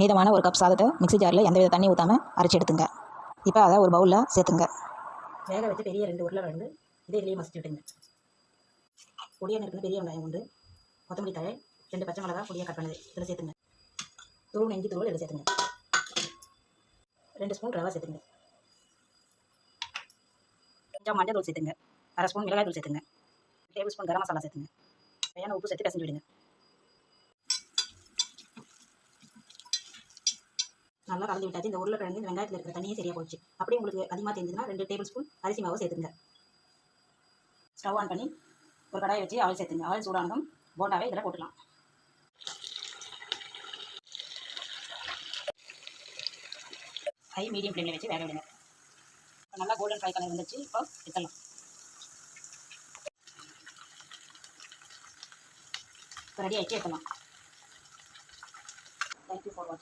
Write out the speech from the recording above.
மீதமான ஒரு கப் சாதத்தை மிக்ஸி ஜாரில் எந்த வித தண்ணி ஊற்றாமல் அரைச்சி எடுத்துங்க. இப்போ அதை ஒரு பவுலில் சேர்த்துங்க. வேக வச்சு பெரிய ரெண்டு உருளைக்கிழங்கு இதே இதிலேயே மசிச்சு விட்டுங்க. பொடியாக நறுக்குன பெரிய வெங்காயம் உண்டு கொத்தமல்லி தழை ரெண்டு பச்சை மிளகா பொடியாக கட் பண்ணது. இதில் சேர்த்துங்க. தூள் நெஞ்சி தூள் இதில் சேர்த்துங்க. ரெண்டு ஸ்பூன் ரவா சேர்த்துங்க. கொஞ்சம் மஞ்சள் தூள் சேர்த்துங்க. அரை ஸ்பூன் மிளகாய் தூள் சேர்த்துங்க. டேபிள் ஸ்பூன் கரம் மசாலா சேர்த்துங்க. வேணும் உப்பு சேர்த்து பிசைஞ்சு விடுங்க. நல்லா கலந்து விட்டாச்சு. இந்த உருளைக்கிழங்கு இந்த வெங்காயத்தில் இருக்கிற தண்ணியே சரியாக போச்சு. அப்படியே உங்களுக்கு அதிகமாக தெரிஞ்சதுன்னா ரெண்டு டேபிள் ஸ்பூன் அரிசி மாவு சேர்த்துங்க. ஸ்டவ் ஆன் பண்ணி ஒரு கடாயை வச்சு ஆயில் சேர்த்துங்க. ஆயில் சூடானதும் போண்டாவே இதில் போட்டுக்கலாம். ஹை மீடியம் ஃப்ளேமில் வச்சு வேக விடுங்க. இப்போ நல்லா கோல்டன் ஃப்ரை கலர் வந்துச்சு இப்போ எடுத்துடலாம். இப்போ ரெடி ஆகிட்டு எடுத்துடலாம். தேங்க்யூ ஃபார் வாட்சிங்